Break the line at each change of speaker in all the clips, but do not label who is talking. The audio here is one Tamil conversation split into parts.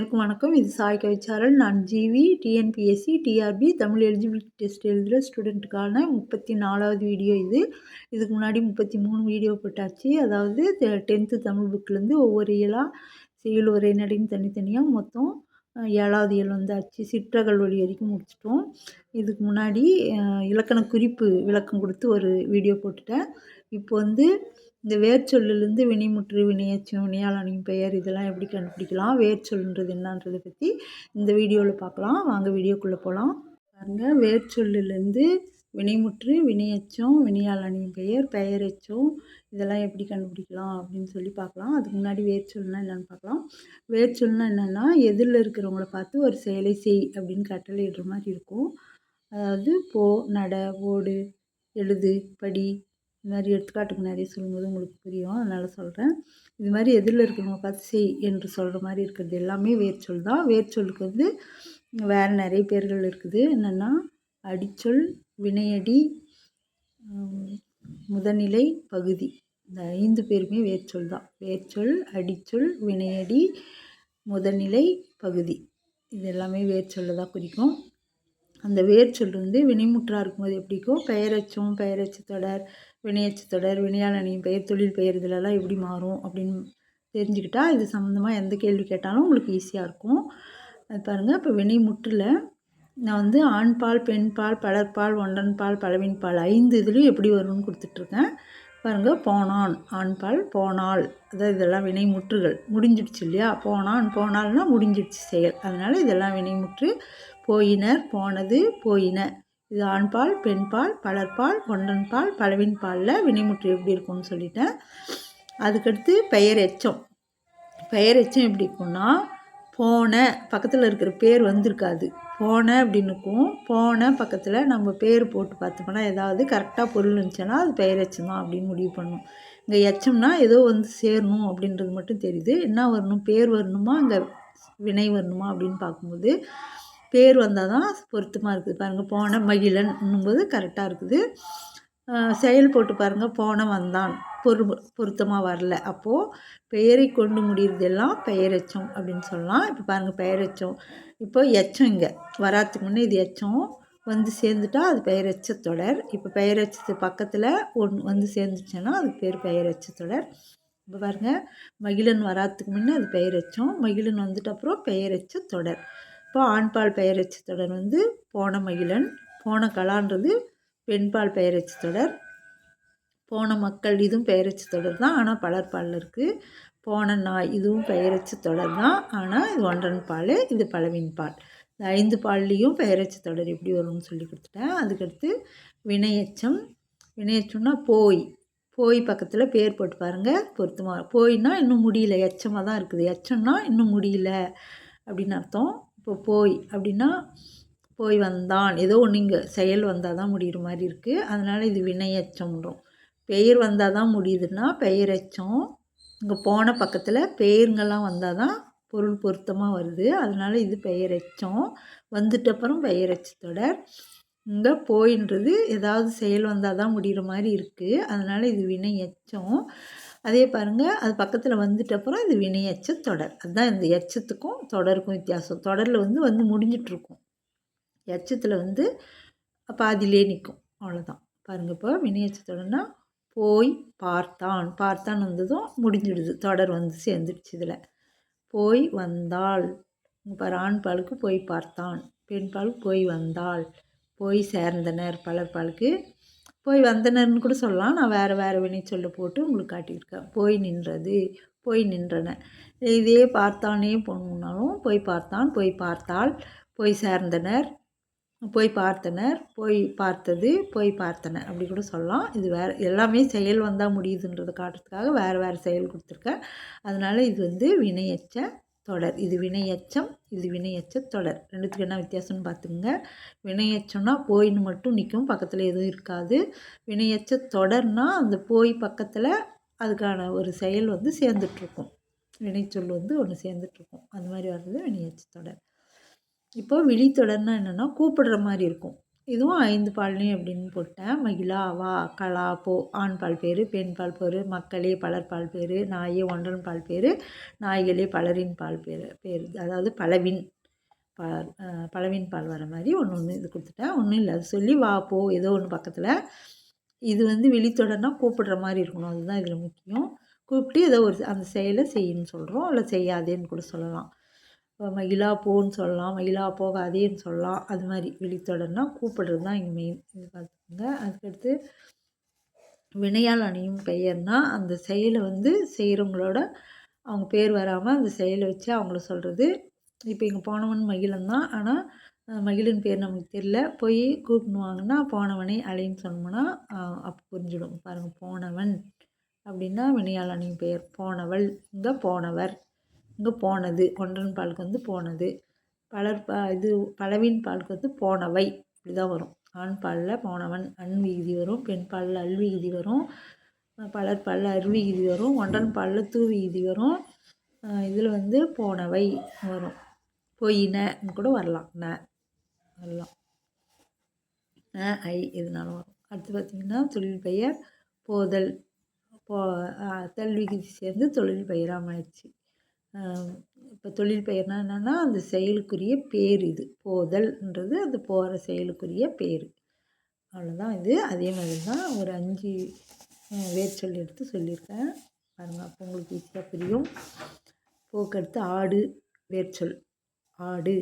அனைவருக்கும் வணக்கம். இது சாய் கவிச்சாரல் நான் GV TNPSC TRB Tamil eligibility test எழுதுகிற ஸ்டூடெண்ட்டுக்கான முப்பத்தி நாலாவது வீடியோ இது. இதுக்கு முன்னாடி முப்பத்தி மூணு வீடியோ போட்டாச்சு. அதாவது டென்த்து தமிழ் புக்கிலேருந்து ஒவ்வொரு இயலாக செயல் உரை நடையும் தனித்தனியாக மொத்தம் ஏழாவது இயல் வந்தாச்சு. சிற்றகல் வழி வரைக்கும் முடிச்சிட்டோம். இதுக்கு முன்னாடி இலக்கண குறிப்பு விளக்கம் கொடுத்து ஒரு வீடியோ போட்டுட்டேன். இப்போ வந்து இந்த வேர்ச்சொல்லிலேருந்து வினைமுற்று வினையச்சம் வினையாளனின் பெயர் இதெல்லாம் எப்படி கண்டுபிடிக்கலாம் வேர்ச்சொல்ன்றது என்னன்றதை பற்றி இந்த வீடியோவில் பார்க்கலாம் வாங்க வீடியோக்குள்ளே போகலாம் பாருங்கள் வேர்ச்சொல்லிலேருந்து வினைமுற்று வினையச்சம் வினையாளனின் பெயர் பெயரச்சம் இதெல்லாம் எப்படி கண்டுபிடிக்கலாம் அப்படின்னு சொல்லி பார்க்கலாம் அதுக்கு முன்னாடி வேர்ச்சொல்னா என்னென்னு பார்க்கலாம் வேர்ச்சொல்னா என்னென்னா எதிரில் இருக்கிறவங்கள பார்த்து ஒரு செயலை செய் அப்படின்னு கட்டளை இடுற மாதிரி இருக்கும். அதாவது போ நட ஓடு எழுது படி இது மாதிரி எடுத்துக்காட்டுக்கு நிறைய சொல்லும்போது உங்களுக்கு புரியும். அதனால் சொல்கிறேன் இது மாதிரி எதிரில் இருக்கிறவங்க பார்த்து செய் என்று சொல்கிற மாதிரி இருக்கிறது எல்லாமே வேர்ச்சொல் தான். வேர்ச்சொல்லுக்கு வந்து வேறு நிறைய பேர்கள் இருக்குது. என்னென்னா அடிச்சொல் வினையடி முதநிலை பகுதி. இந்த ஐந்து பேருமே வேர்ச்சொல் தான். வேர்ச்சொல் அடிச்சொல் வினையடி முதநிலை பகுதி. இது எல்லாமே வேர்ச்சொல்லை தான் குறிக்கும். அந்த வேர்ச்சொல் வந்து வினைமுற்றாக இருக்கும்போது எப்படிக்கும் பெயரச்சும் பெயரச்சு தொடர் வினையச்சு தொடர் வினையாளனின் பெயர் தொழில் பெயர் இதிலெல்லாம் எப்படி மாறும் அப்படின்னு தெரிஞ்சுக்கிட்டால் இது சம்மந்தமாக எந்த கேள்வி கேட்டாலும் உங்களுக்கு ஈஸியாக இருக்கும். அது பாருங்கள் இப்போ வினைமுற்றில் நான் வந்து ஆண்பால் பெண்பால் பலர்பால் ஒன்றன்பால் பலவின் பால் ஐந்து இதுலேயும் எப்படி வரும்னு கொடுத்துட்ருக்கேன். பாருங்கள் போனான் ஆண்பால் போனால். அதாவது இதெல்லாம் வினைமுற்றுகள் முடிஞ்சிடுச்சு இல்லையா? போனான் போனால்னால் முடிஞ்சிடுச்சு செயல். அதனால் இதெல்லாம் வினைமுற்று போயினர் போனது போயின. இது ஆண்பால் பெண்பால் பலர்பால் ஒன்றன்பால் பலவின் பாலில் வினைமுற்று எப்படி இருக்கும்னு சொல்லிட்டேன். அதுக்கடுத்து பெயர் எச்சம். பெயர் எச்சம் எப்படி இருக்கும்னா போன பக்கத்தில் இருக்கிற பேர் வந்திருக்காது. போன அப்படின்னு இருக்கும். போன பக்கத்தில் நம்ம பேர் போட்டு பார்த்தோம்னா ஏதாவது கரெக்டாக பொருள் இருந்துச்சுன்னா அது பெயர் எச்சம் தான் அப்படின்னு முடிவு பண்ணணும் இங்கே எச்சம்னா ஏதோ வந்து சேரணும் அப்படின்றது மட்டும் தெரியுது. என்ன வரணும்? பேர் வரணுமா? அங்கே வினை வரணுமா அப்படின்னு பார்க்கும்போது பேர் வந்தால் தான் பொருத்தமாக இருக்குது. பாருங்கள் போன மகிழன் போது கரெக்டாக இருக்குது. செயல் போட்டு பாருங்கள் போன வந்தான். பொரு பொருத்தமாக வரல. அப்போது பெயரை கொண்டு முடிகிறதெல்லாம் பெயரெச்சம் அப்படின்னு சொல்லலாம். இப்போ பாருங்கள் பெயரெச்சம் இப்போ எச்சம் இங்கே. வராதுக்கு முன்னே இது எச்சம். வந்து சேர்ந்துட்டா அது பெயரெச்ச தொடர். இப்போ பெயரெச்சத்து பக்கத்தில் ஒன்று வந்து சேர்ந்துச்சுன்னா அது பேர் பெயரெச்ச தொடர். இப்போ பாருங்கள் மகிழன் வராதுக்கு முன்னே அது பெயரெச்சம் மகிழன் வந்துட்டு அப்புறம் பெயரெச்ச தொடர். இப்போ ஆண்பால் பெயரச்சு தொடர் வந்து போன மகிழன் போன கலான்றது பெண்பால் பெயரச்சு தொடர் போன மக்கள் இதுவும் பெயரச்சு தொடர் தான் ஆனால் பலர்பாலில் இருக்குது போன நாய் இதுவும் பெயரச்சு தொடர் தான் ஆனால் இது ஒன்றன் பால் இது பலவின் பால். இந்த ஐந்து பால்லேயும் பெயரச்சு தொடர் எப்படி வரும்னு சொல்லி கொடுத்துட்டேன். அதுக்கடுத்து வினையச்சம். வினையச்சம்னா போய். போய் பக்கத்தில் பேர் போட்டு பாருங்கள் பொருத்தமாக போய்னா இன்னும் முடியல எச்சமாக தான் இருக்குது. எச்சம்னா இன்னும் முடியல அப்படின்னு அர்த்தம். இப்போ போய் அப்படின்னா போய் வந்தான். ஏதோ ஒன்று இங்கே செயல் வந்தால் தான் முடிகிற மாதிரி இருக்குது அதனால் இது வினையச்சம்ன்றோம். பெயர் வந்தால் தான் முடியுதுன்னா பெயரச்சம். இங்கே போன பக்கத்தில் பெயருங்கெல்லாம் வந்தால் தான் பொருள் பொருத்தமாக வருது. அதனால் இது பெயரச்சம். வந்துட்டப்புறம் பெயரச்சு தொடர். இங்கே போயின்றது ஏதாவது செயல் வந்தால் தான் முடிகிற மாதிரி இருக்குது அதனால் இது வினை எச்சம் அதே பாருங்கள் அது பக்கத்தில் வந்துட்டப்புறம் இது வினை எச்ச தொடர். அதுதான் இந்த எச்சத்துக்கும் தொடருக்கும் வித்தியாசம். தொடரில் வந்து வந்து முடிஞ்சிட்ருக்கும் எச்சத்தில் வந்து பாதிலே நிற்கும் அவ்வளோதான் பாருங்கள் இப்போ வினையச்ச தொடர்னா போய் பார்த்தான். பார்த்தான் வந்ததும் முடிஞ்சிடுது. தொடர் வந்து சேர்ந்துடுச்சு இதில். போய் வந்தாள். பாரு ஆண் பாலுக்கு போய் பார்த்தான். பெண் பாலுக்கு போய் வந்தாள். போய் சேர்ந்தனர் பலர் பாலுக்கு. போய் வந்தனர்னு கூட சொல்லலாம். நான் வேறு வேறு வினை சொல்ல போட்டு உங்களுக்கு காட்டியிருக்கேன். போய் நின்றது போய் நின்றன. இதே பார்த்தானே போகணுன்னாலும் போய் பார்த்தான் போய் பார்த்தால் போய் சேர்ந்தனர் போய் பார்த்தனர் போய் பார்த்தது போய் பார்த்தன அப்படி கூட சொல்லலாம். இது வேறு எல்லாமே செயல் வந்தால் முடியுதுன்றதை காட்டுறதுக்காக வேறு வேறு செயல் கொடுத்துருக்கேன். அதனால் இது வந்து வினையச்ச தொடர். இது வினையச்சம் இது வினையச்ச தொடர். ரெண்டுத்துக்கு என்ன வித்தியாசம்னு பார்த்துங்க வினையச்சம்னா போயின்னு மட்டும் நிற்கும் பக்கத்தில் எதுவும் இருக்காது. வினையச்ச தொடர்னால் அந்த போய் பக்கத்தில் அதுக்கான ஒரு செயல் வந்து சேர்ந்துட்ருக்கும். வினைச்சொல் வந்து ஒன்று சேர்ந்துட்ருக்கும். அந்த மாதிரி வர்றது வினையச்ச தொடர். இப்போ விழித்தொடர்னா என்னென்னா கூப்பிடுற மாதிரி இருக்கும். இதுவும் ஐந்து பால்னி அப்படின்னு போட்டேன். மகிழா வா கலா போ ஆண் பால் பேர் பெண் பால் பேர் மக்களே பலர் பால் பேர் நாயே ஒன்றன் பால் பேர் நாய்களே பலரின் பால் பேர் பேர். அதாவது பலவின் பால் பலவின் பால் வர மாதிரி ஒன்று ஒன்று இது கொடுத்துட்டேன். ஒன்றும் இல்லை. அது சொல்லி வா போ ஏதோ ஒன்று பக்கத்தில். இது வந்து வெளித்தொடர்னா கூப்பிடுற மாதிரி இருக்கணும். அதுதான் இதில் முக்கியம். கூப்பிட்டு ஏதோ ஒரு அந்த செயலை செய்யணும்னு சொல்கிறோம் இல்லை செய்யாதேன்னு கூட சொல்லலாம். மகிழா போன்னு சொல்லலாம் மயிலா போகாதேன்னு சொல்லலாம் அது மாதிரி வெளித்தொடர்னா கூப்பிடுறது தான் இங்கே மெயின் இது பார்த்துக்கோங்க. அதுக்கடுத்து வினையால் அணியும் பெயர்னால் அந்த செயலை வந்து செய்கிறவங்களோட அவங்க பேர் வராமல் அந்த செயலை வச்சு அவங்கள சொல்கிறது இப்போ இங்கே போனவன் மகிழன் தான். ஆனால் மகிழின் பேர் நமக்கு தெரில போய் கூப்பிடுவாங்கன்னா போனவனை அலைன்னு சொன்னோம்னா அப்போ புரிஞ்சிடும். பாருங்கள் போனவன் அப்படின்னா வினையாளனின் பெயர். போனவள் இந்த போனவர். இங்கே போனது ஒன்றன் பாலுக்கு வந்து போனது பலர் பா இது பலவின் பாலுக்கு வந்து போனவை இப்படி தான் வரும் ஆண் பாலில் போனவன் அன் விகுதி வரும் பெண் பாலில் அல்விகுதி வரும் பலர் பாலில் அருவிகுதி வரும் ஒன்றன் பாலில் தூ விகுதி வரும் இதில் வந்து போனவை வரும் பொயின்னு கூட வரலாம் ந வரலாம் ந ஐ எதுனாலும் வரும் அடுத்து பார்த்திங்கன்னா தொழில் பெயர் போதல் போ தல்விகுதி சேர்ந்து தொழில் பெயராக இப்போ தொழில் பெயர்னா என்னென்னா அந்த செயலுக்குரிய பேர் இது. போதல்ன்றது அது போகிற செயலுக்குரிய பேர். அவ்வளோதான் இது. அதே மாதிரி தான் ஒரு அஞ்சு வேர்ச்சொல் எடுத்து சொல்லியிருக்கேன். பாருங்கள் அப்போ உங்களுக்கு ஈஸியாக புரியும். போக்கடுத்து ஆடு வேர்ச்சொல். ஆடு.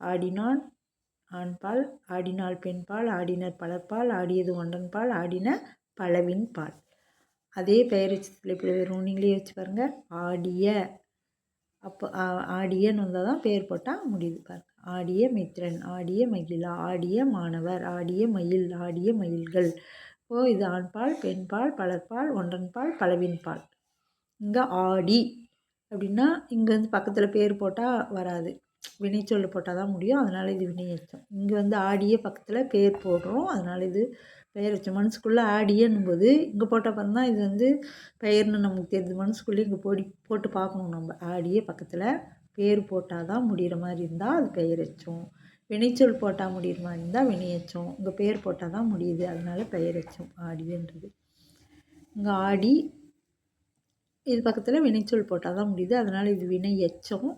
ஆடினான் ஆண்பால். ஆடினாள் பெண்பால். ஆடினர் பலர்பால். ஆடியது ஒன்றன்பால். ஆடின பலவின் பால் அதே பெயர் வச்சு எப்படி வரும். நீங்களே வச்சு பாருங்கள் ஆடிய. அப்போ ஆடியன்னு வந்தால் தான் பேர் போட்டால் முடியுது பாருங்கள் ஆடிய மித்ரன் ஆடிய மகிழா ஆடிய மாணவர் ஆடிய மயில் ஆடிய மயில்கள். ஓ இது ஆண்பால் பெண்பால் பலர்பால் ஒன்றன்பால் பலவின்பால். இங்கே ஆடி அப்படின்னா இங்கே வந்து பக்கத்தில் பேர் போட்டால் வராது. வினைச்சொல் போட்டால் தான் முடியும். அதனால் இது வினையச்சம் இங்கே வந்து ஆடிய பக்கத்தில் பேர் போடுறோம். அதனால் இது பெயர் வச்சோம் மனசுக்குள்ளே ஆடியன்னும் போது இங்கே போட்ட அப்புறம் தான் இது வந்து பெயர்னு நமக்கு தெரியுது. மனசுக்குள்ளேயே இங்கே போடி போட்டு பார்க்கணும் நம்ம. ஆடியே பக்கத்தில் பேர் போட்டால் தான் முடிகிற மாதிரி இருந்தால் அது பெயர் வச்சோம். வினைச்சொல் போட்டால் முடிகிற மாதிரி இருந்தால் வினையச்சோம் இங்கே பேர் போட்டால் தான் முடியுது. அதனால் பெயர் வச்சோம் ஆடியன்றது இங்கே ஆடி இது பக்கத்தில் வினைச்சொல் போட்டால் தான் முடியுது. அதனால் இது வினை எச்சம்.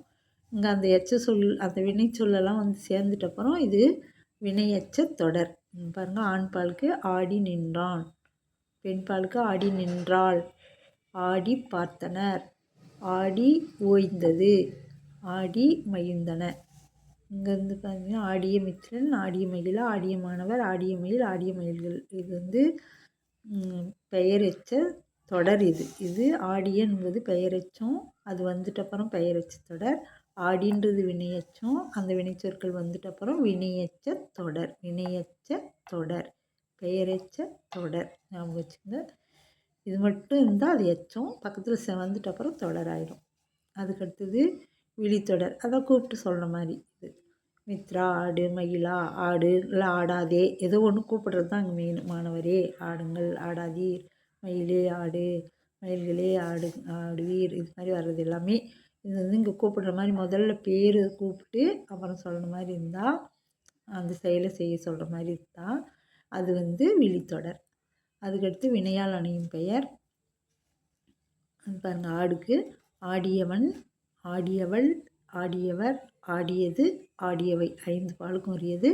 இங்கே அந்த எச்ச சொல் அந்த வினைச்சொல்லெல்லாம் வந்து சேர்ந்துட்டப்புறம் இது வினையச்ச தொடர். பாருங்கள் ஆண் பாலுக்கு ஆடி நின்றான். பெண் பாலுக்கு ஆடி நின்றாள். ஆடி பார்த்தனர். ஆடி ஓய்ந்தது. ஆடி மகிழ்ந்தன. இங்கேருந்து பார்த்தீங்கன்னா ஆடிய மித்திரன் ஆடிய மகிழ ஆடிய மாணவர் ஆடிய மயில் ஆடிய மயில்கள் இது வந்து பெயரெச்ச தொடர் இது. இது ஆடியன்றது பெயரெச்சம் அது வந்துட்ட அப்புறம் பெயரெச்ச தொடர். ஆடின்றது வினையச்சம். அந்த வினைச்சொற்கள் வந்துட்டு அப்புறம் வினையச்ச தொடர். வினையச்ச தொடர். பெயரச்ச தொடர். ஞாபகம் வச்சுங்க இது மட்டும் இருந்தால் அது எச்சம். பக்கத்தில் செவந்துட்டு அப்புறம் தொடர் ஆயிடும் அதுக்கடுத்தது விழித்தொடர். அதை கூப்பிட்டு சொல்கிற மாதிரி இது. மித்ரா ஆடு மகிழா ஆடு இல்லை ஆடாதே. ஏதோ ஒன்று கூப்பிடுறது தான் அங்கே மெயின் மாணவரே. ஆடுங்கள் ஆடாதீர். மயிலே ஆடு. மயில்களே ஆடு ஆடுவீர். இது மாதிரி வர்றது எல்லாமே இது வந்து இங்கே கூப்பிடுற மாதிரி முதல்ல பேர் கூப்பிட்டு அப்புறம் சொல்கிற மாதிரி இருந்தால் அந்த செயலை செய்ய சொல்கிற மாதிரி இருந்தால் அது வந்து விழித்தொடர். அதுக்கடுத்து வினையால் அணியும் பெயர். பாருங்கள் ஆடுக்கு ஆடியவன் ஆடியவள் ஆடியவர் ஆடியது ஆடியவை ஐந்து பாலுக்கும் உரியது.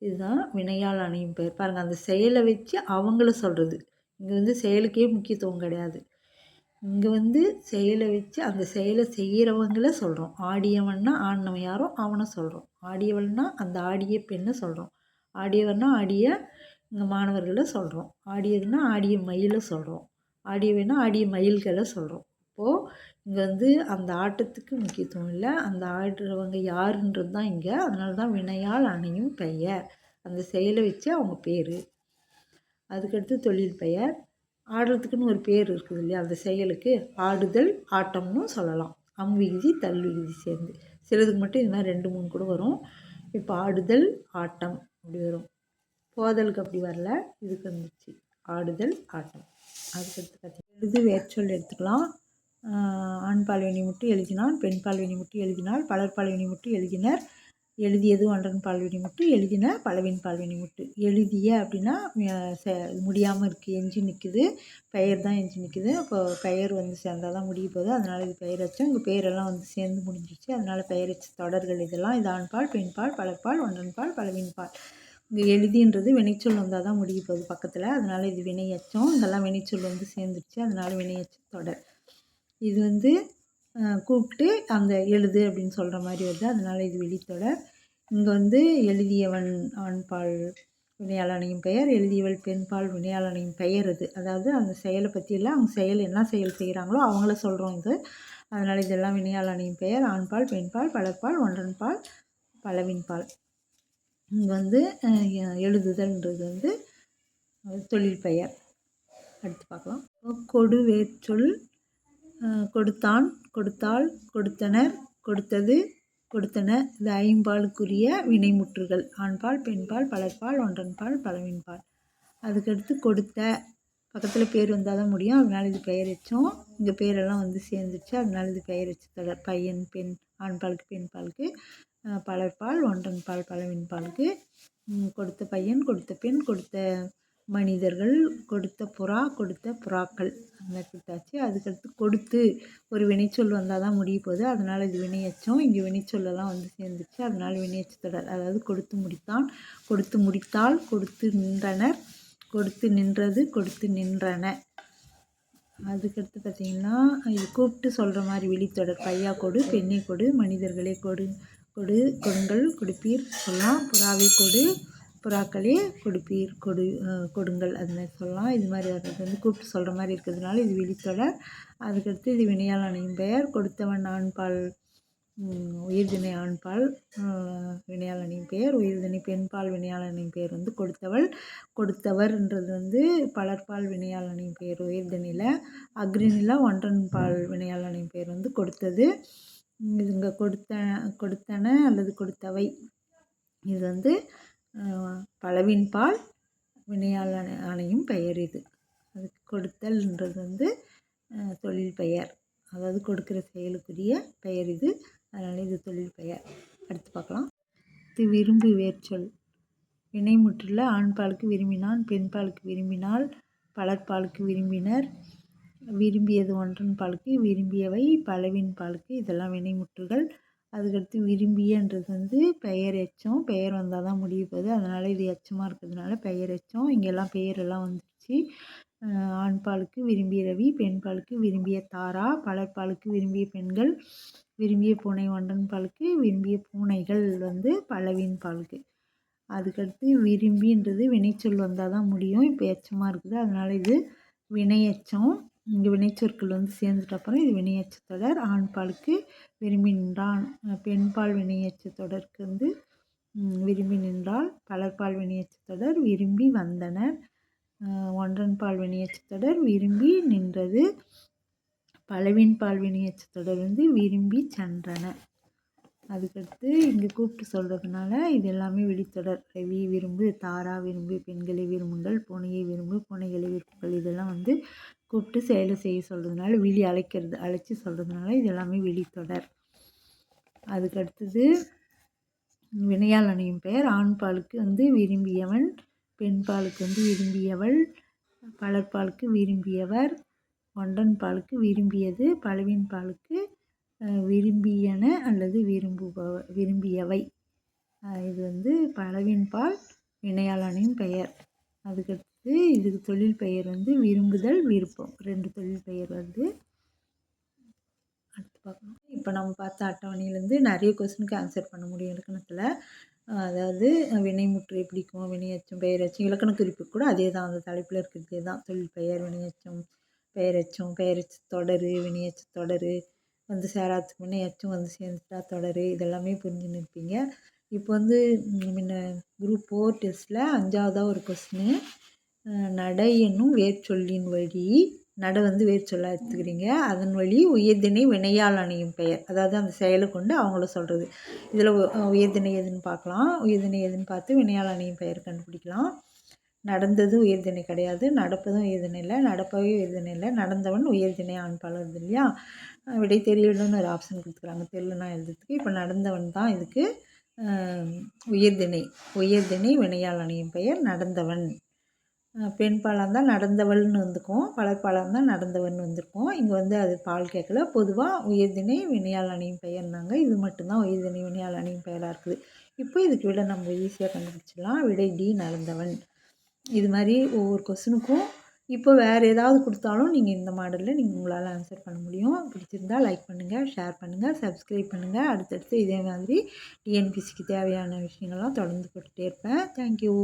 இதுதான் வினையால் அணியும் பெயர். பாருங்கள் அந்த செயலை வச்சு அவங்கள சொல்கிறது இங்கே வந்து செயலுக்கே முக்கியத்துவம் கிடையாது. இங்கே வந்து செயலை வச்சு அந்த செயலை செய்கிறவங்கள சொல்கிறோம் ஆடியவன்னா ஆடினவன் யாரோ அவனை சொல்கிறோம் ஆடியவள்னா அந்த ஆடிய பெண்ணை சொல்கிறோம் ஆடியவன்னா ஆடிய இங்கே மாணவர்களை சொல்கிறோம் ஆடியதுன்னா ஆடிய மயிலை சொல்கிறோம் ஆடியவன்னா ஆடிய மயில்களை சொல்கிறோம் இப்போது இங்கே வந்து அந்த ஆட்டத்துக்கு முக்கியத்துவம் இல்லை. அந்த ஆடுறவங்க யாருன்றது தான் இங்கே. அதனால தான் வினையால் அணையும் பெயர். அந்த செயலை வச்சு அவங்க பேர். அதுக்கடுத்து தொழில் பெயர். ஆடுறதுக்குன்னு ஒரு பேர் இருக்குது இல்லையா? அந்த செயலுக்கு ஆடுதல் ஆட்டம்னு சொல்லலாம். அம்விகுதி விகுதி சேர்ந்து. சிலதுக்கு மட்டும் இது மாதிரி ரெண்டு மூணு கூட வரும். இப்போ ஆடுதல் ஆட்டம் அப்படி வரும். போதலுக்கு அப்படி வரல. இதுக்கு வந்துச்சு ஆடுதல் ஆட்டம். அதுக்கடுத்து பார்த்தீங்கன்னா எழுது வேர்ச்சொல் எடுத்துக்கலாம். ஆண் பால்வினை மட்டும் எழுதினான் பெண் பால்வினை மட்டும் எழுதினால் பலர் பால்வினை மட்டும் எழுதினர். எழுதியது ஒன்றன் பால்வினி முட்டு எழுதின பலவின் பால்வினி முட்டு. எழுதிய அப்படின்னா முடியாமல் இருக்குது எஞ்சி நிற்குது பெயர் தான் எஞ்சி நிற்குது அப்போ பெயர் வந்து சேர்ந்தால் தான் முடிய போகுது. அதனால் இது பெயர் வச்சோம். இங்கே பெயரெல்லாம் வந்து சேர்ந்து முடிஞ்சிச்சு அதனால் பெயர் வச்சு தொடர்கள் இதெல்லாம். இது ஆண்பால் பெண்பால் பலப்பால் ஒன்றன்பால் பலவின் பால். இங்கே எழுதின்றது வினைச்சொல் வந்தால் தான் முடிய போகுது பக்கத்தில். அதனால் இது வினையச்சம். இதெல்லாம் வினைச்சொல் வந்து சேர்ந்துருச்சு. அதனால் வினையச்ச தொடர். இது வந்து கூப்பிட்டு அந்த எழுது அப்படின்னு சொல்கிற மாதிரி வருது. அதனால் இது வெளித்தொடர் இங்கே வந்து எழுதியவன் ஆண்பால் வினையாளனையும் பெயர் எழுதியவள் பெண்பால் வினையாளனையும் பெயர் அது அதாவது அந்த செயலை பற்றியெல்லாம் அவங்க செயல் என்ன செயல் செய்கிறாங்களோ அவங்கள சொல்கிறோம் இது. அதனால் இதெல்லாம் வினையாளனையும் பெயர் ஆண்பால் பெண்பால் பலர்பால் ஒன்றன்பால் பலவின்பால் இங்கே வந்து எழுதுதல்ன்றது வந்து தொழில் பெயர். அடுத்து பார்க்கலாம். கொடு கொடுத்தான் கொடுத்தாள் கொடுத்தனர் கொடுத்தது கொடுத்தன. இது ஐம்பாலுக்குரிய வினைமுற்றுகள். ஆண்பால் பெண்பால் பலர்பால் ஒன்றன்பால் பலவின்பால். அதுக்கடுத்து கொடுத்த. பக்கத்தில் பேர் வந்தால் தான் முடியும். அதனால் இது பெயர் வச்சோம். இங்கே பேரெல்லாம் வந்து சேர்ந்துச்சு. அதனால் இது பெயர் வச்சு தொடர் பையன் பெண் ஆண்பாலுக்கு பெண்பாலுக்கு பலர்பால் ஒன்றன்பால் பலவின்பாலுக்கு கொடுத்த பையன் கொடுத்த பெண் கொடுத்த மனிதர்கள் கொடுத்த புறா கொடுத்த புறாக்கள். அந்த கொடுத்தாச்சு அதுக்கடுத்து கொடுத்து ஒரு வினைச்சொல் வந்தால் தான் முடிய போகுது. அதனால் இது வினையச்சம். இங்கே வினைச்சொல்லெல்லாம் வந்து சேர்ந்துச்சு அதனால் வினையச்சத்தொடர் அதாவது கொடுத்து முடித்தான். கொடுத்து முடித்தால் கொடுத்து நின்றனர். கொடுத்து நின்றது கொடுத்து நின்றன. அதுக்கடுத்து பார்த்திங்கன்னா இது கூப்பிட்டு சொல்கிற மாதிரி விழித்தொடர் பையா கொடு பெண்ணை கொடு மனிதர்களே கொடு. கொடு கொடுங்கள் கொடுப்பீர். சொல்லலாம். புறாவை கொடு. புறாக்களே கொடுப்பீர் கொடு கொடுங்கள். அது மாதிரி சொல்லலாம். இது மாதிரி வர்றது வந்து கூப்பிட்டு சொல்கிற மாதிரி இருக்கிறதுனால இது விழித்தொடர். அதுக்கடுத்து இது வினையால் அணையும் பெயர். கொடுத்தவன் ஆண்பால் உயிர்திணை ஆண்பால் வினையால் அணியும் பெயர். உயிர்திணை பெண்பால் வினையால் அணியும் பெயர் வந்து கொடுத்தவள். கொடுத்தவர்ன்றது வந்து பலர்பால் வினையால் அணியும் பெயர் உயிர்தினையில் அக்ரினில் ஒன்றன் பால் வினையால் அணியும் பெயர் வந்து கொடுத்தது. இதுங்க கொடுத்த கொடுத்தன அல்லது கொடுத்தவை. இது வந்து பலவின்பால் வினையால் அணையும் பெயர் இது. அதுக்கு கொடுத்தல்ன்றது வந்து தொழில் பெயர். அதாவது கொடுக்குற செயலுக்குரிய பெயர் இது. அதனால் இது தொழில் பெயர். அடுத்து பார்க்கலாம். இது விரும்பு வேர்ச்சொல் வினைமுற்றுல ஆண்பாலுக்கு விரும்பினான் பெண்பாலுக்கு விரும்பினால் பலர்பாலுக்கு விரும்பினர். விரும்பியது ஒன்றன் பாலுக்கு விரும்பியவை பலவின் பாலுக்கு. இதெல்லாம் வினைமுற்றுகள் அதுக்கடுத்து விரும்பியன்றது வந்து பெயர் எச்சம். பெயர் வந்தால் தான் முடிய போகுது. அதனால் இது எச்சமாக இருக்கிறதுனால பெயர் எச்சம். இங்கெல்லாம் பெயரெல்லாம் வந்துடுச்சு ஆண்பாலுக்கு விரும்பிய ரவி பெண்பாலுக்கு விரும்பிய தாரா பலர்பாலுக்கு விரும்பிய பெண்கள் விரும்பிய பூனை ஒன்றன் பாலுக்கு விரும்பிய பூனைகள் வந்து பலவின் பாலுக்கு. அதுக்கடுத்து விரும்பின்றது வினைச்சொல் வந்தால் தான் முடியும். இப்போ எச்சமாக இருக்குது. அதனால் இது வினையச்சம் இங்கே வினைச்சொற்கள் வந்து சேர்ந்துட்ட அப்புறம் இது வினையச்ச தொடர். ஆண் பாலுக்கு விரும்பி நின்றான் பெண்பால் வினையச்ச தொடருக்கு வந்து விரும்பி நின்றால் பலர்பால் வினையச்ச தொடர் விரும்பி வந்தனர். ஒன்றன் பால் வினையச்ச தொடர் விரும்பி நின்றது. பலவின் பால் வினையச்ச தொடர் வந்து விரும்பி சென்றன அதுக்கடுத்து இங்கே கூப்பிட்டு சொல்கிறதுனால இது எல்லாமே வெளித்தொடர். ரவி விரும்பு தாரா விரும்பு பெண்களை விரும்புங்கள் புனையை விரும்பு புனைகளை விரும்புங்கள். இதெல்லாம் வந்து கூப்பிட்டு செயலை செய்ய சொல்கிறதுனால விழி அழைக்கிறது அழைச்சி சொல்கிறதுனால இது எல்லாமே வெளித்தொடர். அதுக்கடுத்தது வினையால் அணியும் பெயர். ஆண் பாலுக்கு வந்து விரும்பியவன் பெண் பாலுக்கு வந்து விரும்பியவள் பலர்பாலுக்கு விரும்பியவர் ஒன்றன் பாலுக்கு விரும்பியது பழவின் பாலுக்கு விரும்பியன அல்லது விரும்புபவ விரும்பியவை. இது வந்து பலவின்பால் வினையாளனின் பெயர். அதுக்கடுத்து இதுக்கு தொழில் பெயர் வந்து விரும்புதல் விருப்பம். ரெண்டு தொழில் பெயர் வந்து அடுத்து பார்க்கணும் இப்போ நம்ம பார்த்த அட்டவணையிலேருந்து நிறைய கொஸ்டினுக்கு ஆன்சர் பண்ண முடியும் இலக்கணத்தில். அதாவது வினைமுற்று எப்படிக்கும் வினையச்சம் பெயரச்சம் இலக்கண குறிப்பு கூட அதே தான். அந்த தலைப்பில் இருக்கிறதே தான். தொழில் பெயர் வினையச்சம் பெயரச்சம் பெயரச்ச தொடர் வினையச்ச தொடர் வந்து சேராதுக்கு முன்னே எச்சும் வந்து சேர்ந்துட்டா தொடர். இதெல்லாமே புரிஞ்சுன்னு இருப்பீங்க. இப்போ வந்து முன்ன குரூப் ஃபோர் டெஸ்ட்டில் அஞ்சாவதாக ஒரு கொஸ்டின் நடை என்னும் வேர்ச்சொல்லின் வழி நடை வந்து வேர்ச்சொல்லாக எடுத்துக்கிறீங்க. அதன் வழி உயர்தினை வினையால் அணியும் பெயர். அதாவது அந்த செயலை கொண்டு அவங்கள சொல்கிறது இதில் உயர்தினை எதுன்னு பார்க்கலாம். உயர்தினை எதுன்னு பார்த்து வினையால் அணியும் பெயர் கண்டுபிடிக்கலாம். நடந்ததும் உயர்தினை கிடையாது. நடப்பதும் உயர்தினை இல்லை. நடப்பவே உயர்தினை இல்லை. நடந்தவன் உயர்திணை ஆண் பலருது இல்லையா? விடை தெரியலன்னு ஒரு ஆப்ஷன் கொடுத்துருக்காங்க. தெரியலனா எழுதுறதுக்கு. இப்போ நடந்தவன் தான் இதுக்கு அஹ், உயர்திணை. உயர்திணை வினையால் அணியும் பெயர் நடந்தவன். பெண் பாலாக இருந்தால் நடந்தவள்னு வந்துக்கும். பலர்பாலாக தான் நடந்தவன் வந்திருக்கும். இங்கே வந்து அது பால் கேட்கல. பொதுவாக உயர்திணை வினையால் அணியும் பெயர்னாங்க. இது மட்டும்தான் உயர்திணை வினையால் அணியும் பெயராக இருக்குது. இப்போ இதுக்கு விட நம்ம ஈஸியாக கண்டுபிடிச்சிடலாம். விடை டி நடந்தவன். இது மாதிரி ஒவ்வொரு கொஸ்டினுக்கும் இப்போ வேறு ஏதாவது கொடுத்தாலும் நீங்கள் இந்த மாடலில் நீங்கள் உங்களால் ஆன்சர் பண்ண முடியும். பிடிச்சிருந்தா லைக் பண்ணுங்கள் ஷேர் பண்ணுங்கள் சப்ஸ்கிரைப் பண்ணுங்கள் அடுத்தடுத்து இதே மாதிரி டிஎன்பிசிக்கு தேவையான விஷயங்கள்லாம் தொடர்ந்து போட்டுகிட்டே இருப்பேன். தேங்க்யூ